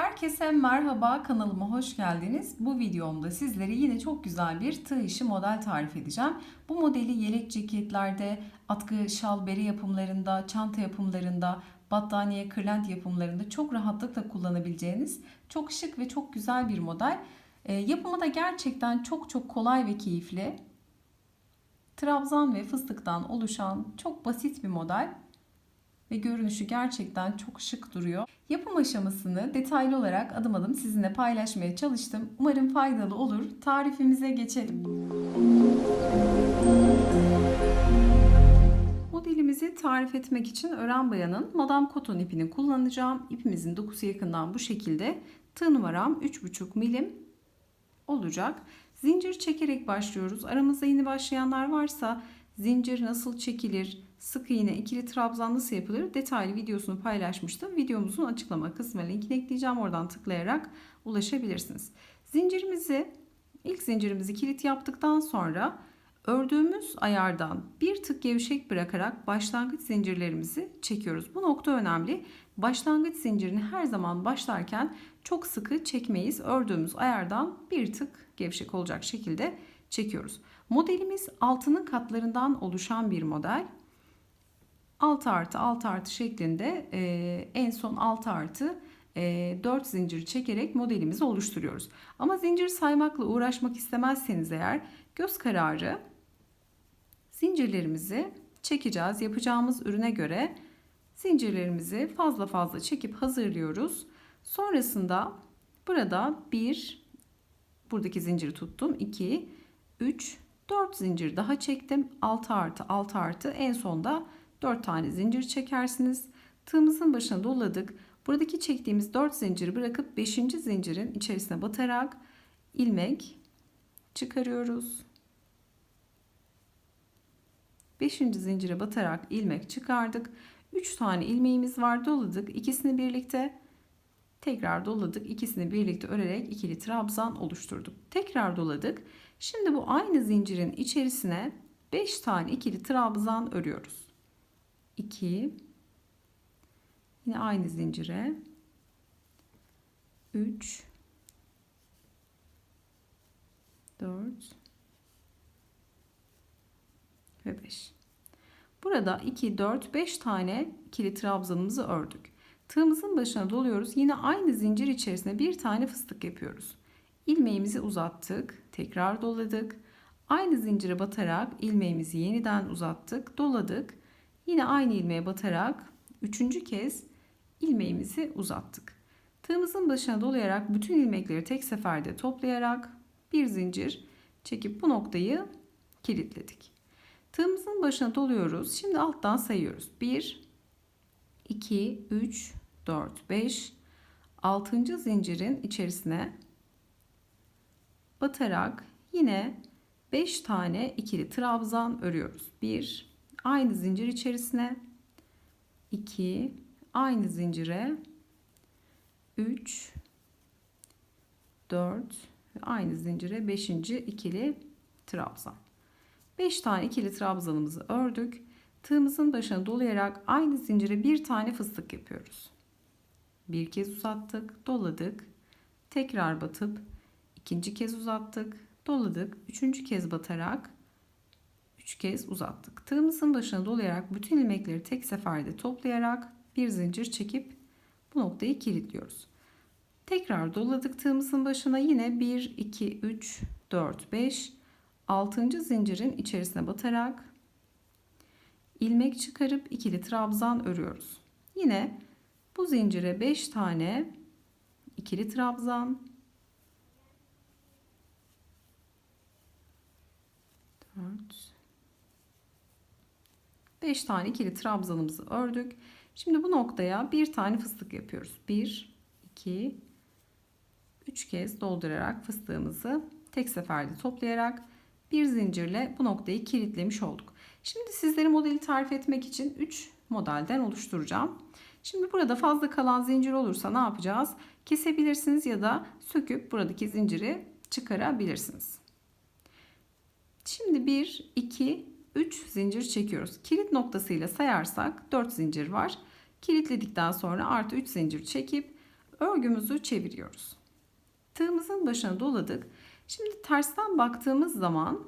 Herkese merhaba kanalıma hoş geldiniz. Bu videomda sizlere yine çok güzel bir tığ işi model tarif edeceğim. Bu modeli yelek ceketlerde, atkı şal bere yapımlarında, çanta yapımlarında, battaniye kırlent yapımlarında çok rahatlıkla kullanabileceğiniz çok şık ve çok güzel bir model. E, yapımı da gerçekten çok çok kolay ve keyifli. Trabzan ve fıstıktan oluşan çok basit bir model ve görünüşü gerçekten çok şık duruyor. Yapım aşamasını detaylı olarak adım adım sizinle paylaşmaya çalıştım. Umarım faydalı olur. Tarifimize geçelim. Modelimizi tarif etmek için Ören Bayan'ın Madame Cotton ipini kullanacağım. İpimizin dokusu yakından bu şekilde. Tığ numaram 3,5 milim olacak. Zincir çekerek başlıyoruz. Aramızda yeni başlayanlar varsa zincir nasıl çekilir, sık iğne, ikili trabzan nasıl yapılır detaylı videosunu paylaşmıştım. Videomuzun açıklama kısmına linkini ekleyeceğim. Oradan tıklayarak ulaşabilirsiniz. Zincirimizi ilk zincirimizi kilit yaptıktan sonra ördüğümüz ayardan bir tık gevşek bırakarak başlangıç zincirlerimizi çekiyoruz. Bu nokta önemli. Başlangıç zincirini her zaman başlarken çok sıkı çekmeyiz. Ördüğümüz ayardan bir tık gevşek olacak şekilde çekiyoruz. Modelimiz altının katlarından oluşan bir model. 6 artı 6 artı şeklinde e, en son 6 artı e, 4 zincir çekerek modelimizi oluşturuyoruz. Ama zincir saymakla uğraşmak istemezseniz eğer göz kararı zincirlerimizi çekeceğiz. Yapacağımız ürüne göre zincirlerimizi fazla fazla çekip hazırlıyoruz. Sonrasında burada 1 buradaki zinciri tuttum. 2 3 4 zincir daha çektim. 6 artı 6 artı en sonda 4 tane zincir çekersiniz. Tığımızın başına doladık. Buradaki çektiğimiz 4 zinciri bırakıp 5. zincirin içerisine batarak ilmek çıkarıyoruz. 5. zincire batarak ilmek çıkardık. 3 tane ilmeğimiz var doladık. İkisini birlikte tekrar doladık. İkisini birlikte örerek ikili trabzan oluşturduk. Tekrar doladık. Şimdi bu aynı zincirin içerisine 5 tane ikili trabzan örüyoruz. 2 yine aynı zincire. 3 4 ve 5 burada 2 4 5 tane ikili trabzanımızı ördük. Tığımızın başına doluyoruz. Yine aynı zincir içerisine bir tane fıstık yapıyoruz. İlmeğimizi uzattık tekrar doladık. Aynı zincire batarak ilmeğimizi yeniden uzattık doladık Yine aynı ilmeğe batarak üçüncü kez ilmeğimizi uzattık. Tığımızın başına dolayarak bütün ilmekleri tek seferde toplayarak bir zincir çekip bu noktayı kilitledik. Tığımızın başına doluyoruz. Şimdi alttan sayıyoruz. 1 2 3 4 5 6. zincirin içerisine batarak yine 5 tane ikili trabzan örüyoruz. 1 aynı zincir içerisine 2 aynı zincire 3 4 aynı zincire 5. ikili trabzan. 5 tane ikili trabzanımızı ördük. Tığımızın başına dolayarak aynı zincire bir tane fıstık yapıyoruz. Bir kez uzattık, doladık. Tekrar batıp ikinci kez uzattık, doladık. Üçüncü kez batarak 3 kez uzattık. Tığımızın başına dolayarak bütün ilmekleri tek seferde toplayarak bir zincir çekip bu noktayı kilitliyoruz. Tekrar doladık tığımızın başına yine 1, 2, 3, 4, 5, 6. zincirin içerisine batarak ilmek çıkarıp ikili trabzan örüyoruz. Yine bu zincire 5 tane ikili trabzan 4 5 tane ikili trabzanımızı ördük. Şimdi bu noktaya bir tane fıstık yapıyoruz. 1, 2, 3 kez doldurarak fıstığımızı tek seferde toplayarak bir zincirle bu noktayı kilitlemiş olduk. Şimdi sizlere modeli tarif etmek için 3 modelden oluşturacağım. Şimdi burada fazla kalan zincir olursa ne yapacağız? Kesebilirsiniz ya da söküp buradaki zinciri çıkarabilirsiniz. Şimdi 1, 2, 3 zincir çekiyoruz. Kilit noktasıyla sayarsak 4 zincir var. Kilitledikten sonra artı 3 zincir çekip örgümüzü çeviriyoruz. Tığımızın başına doladık. Şimdi tersten baktığımız zaman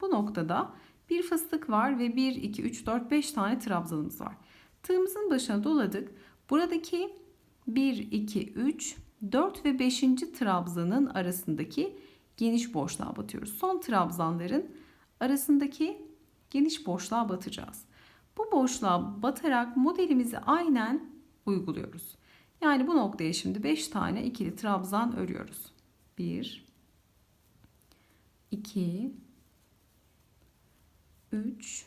bu noktada bir fıstık var ve 1, 2, 3, 4, 5 tane trabzanımız var. Tığımızın başına doladık. Buradaki 1, 2, 3, 4 ve 5. trabzanın arasındaki geniş boşluğa batıyoruz. Son trabzanların arasındaki geniş boşluğa batacağız. Bu boşluğa batarak modelimizi aynen uyguluyoruz. Yani bu noktaya şimdi 5 tane ikili trabzan örüyoruz. 1 2 3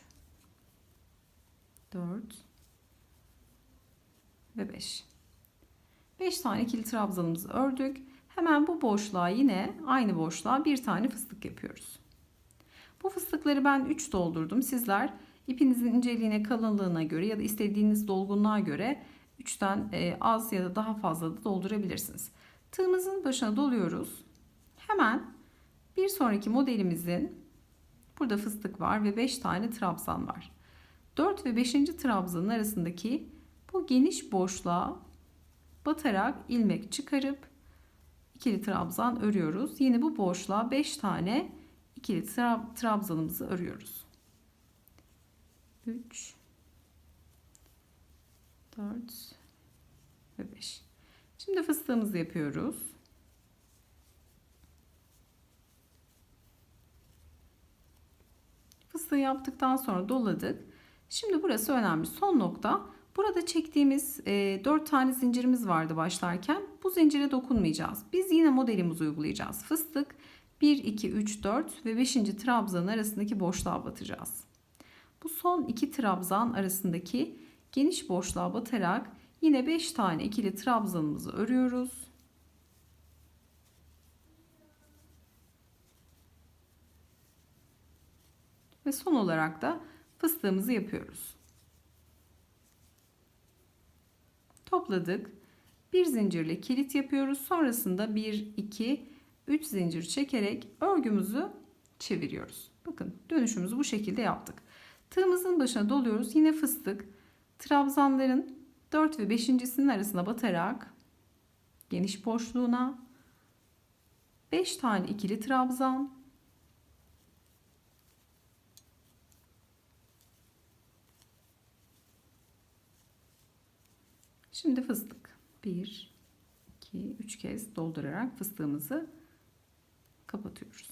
4 ve 5. 5 tane ikili trabzanımızı ördük. Hemen bu boşluğa yine aynı boşluğa bir tane fıstık yapıyoruz. Bu fıstıkları ben 3 doldurdum. Sizler ipinizin inceliğine, kalınlığına göre ya da istediğiniz dolgunluğa göre 3'ten e, az ya da daha fazla da doldurabilirsiniz. Tığımızın başına doluyoruz. Hemen bir sonraki modelimizin burada fıstık var ve 5 tane trabzan var. 4 ve 5. trabzanın arasındaki bu geniş boşluğa batarak ilmek çıkarıp ikili trabzan örüyoruz. Yine bu boşluğa 5 tane ikili trab trabzanımızı örüyoruz. 3 4 ve 5. Şimdi fıstığımızı yapıyoruz. Fıstığı yaptıktan sonra doladık. Şimdi burası önemli. Son nokta. Burada çektiğimiz e, 4 tane zincirimiz vardı başlarken. Bu zincire dokunmayacağız. Biz yine modelimizi uygulayacağız. Fıstık 1, 2, 3, 4 ve 5. trabzan arasındaki boşluğa batacağız. Bu son iki trabzan arasındaki geniş boşluğa batarak yine 5 tane ikili trabzanımızı örüyoruz. Ve son olarak da fıstığımızı yapıyoruz. Topladık. Bir zincirle kilit yapıyoruz. Sonrasında 1, 2, 3 zincir çekerek örgümüzü çeviriyoruz. Bakın dönüşümüzü bu şekilde yaptık. Tığımızın başına doluyoruz. Yine fıstık. Trabzanların 4 ve 5.sinin arasına batarak geniş boşluğuna 5 tane ikili trabzan Şimdi fıstık. 1 2 3 kez doldurarak fıstığımızı kapatıyoruz.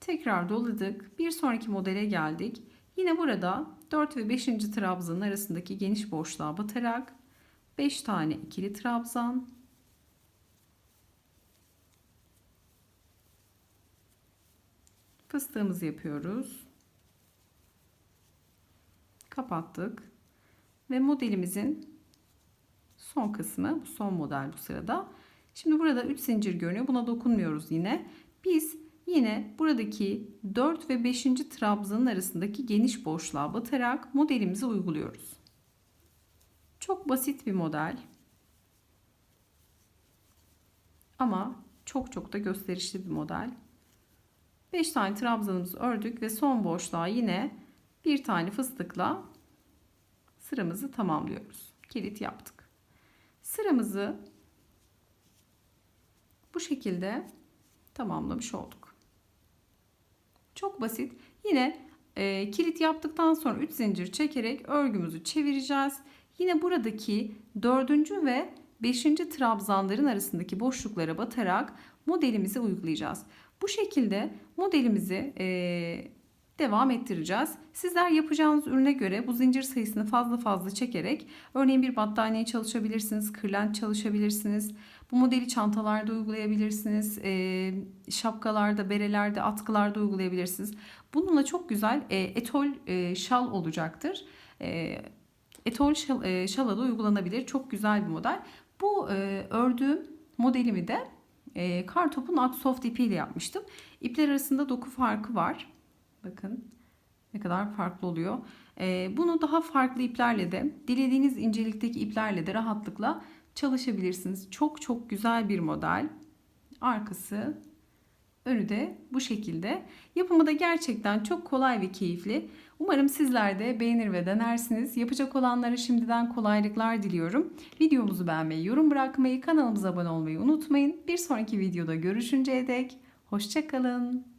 Tekrar doladık. Bir sonraki modele geldik. Yine burada 4 ve 5. trabzanın arasındaki geniş boşluğa batarak 5 tane ikili trabzan fıstığımızı yapıyoruz. Kapattık. Ve modelimizin son kısmı, bu son model bu sırada. Şimdi burada 3 zincir görünüyor. Buna dokunmuyoruz yine. Biz Yine buradaki 4 ve 5. trabzanın arasındaki geniş boşluğa batarak modelimizi uyguluyoruz. Çok basit bir model. Ama çok çok da gösterişli bir model. 5 tane trabzanımızı ördük ve son boşluğa yine bir tane fıstıkla sıramızı tamamlıyoruz. Kilit yaptık. Sıramızı bu şekilde tamamlamış olduk. Çok basit. Yine e, kilit yaptıktan sonra 3 zincir çekerek örgümüzü çevireceğiz. Yine buradaki 4. ve 5. trabzanların arasındaki boşluklara batarak modelimizi uygulayacağız. Bu şekilde modelimizi e, devam ettireceğiz. Sizler yapacağınız ürüne göre bu zincir sayısını fazla fazla çekerek örneğin bir battaniye çalışabilirsiniz, kırlent çalışabilirsiniz. Bu modeli çantalarda uygulayabilirsiniz, şapkalarda, berelerde, atkılarda uygulayabilirsiniz. Bununla çok güzel etol şal olacaktır. Etol şal, şala da uygulanabilir. Çok güzel bir model. Bu ördüğüm modelimi de e, Kartop'un Aksoft ipiyle yapmıştım. İpler arasında doku farkı var. Bakın ne kadar farklı oluyor. Ee, bunu daha farklı iplerle de dilediğiniz incelikteki iplerle de rahatlıkla çalışabilirsiniz. Çok çok güzel bir model. Arkası önü de bu şekilde. Yapımı da gerçekten çok kolay ve keyifli. Umarım sizler de beğenir ve denersiniz. Yapacak olanlara şimdiden kolaylıklar diliyorum. Videomuzu beğenmeyi, yorum bırakmayı, kanalımıza abone olmayı unutmayın. Bir sonraki videoda görüşünceye dek hoşçakalın.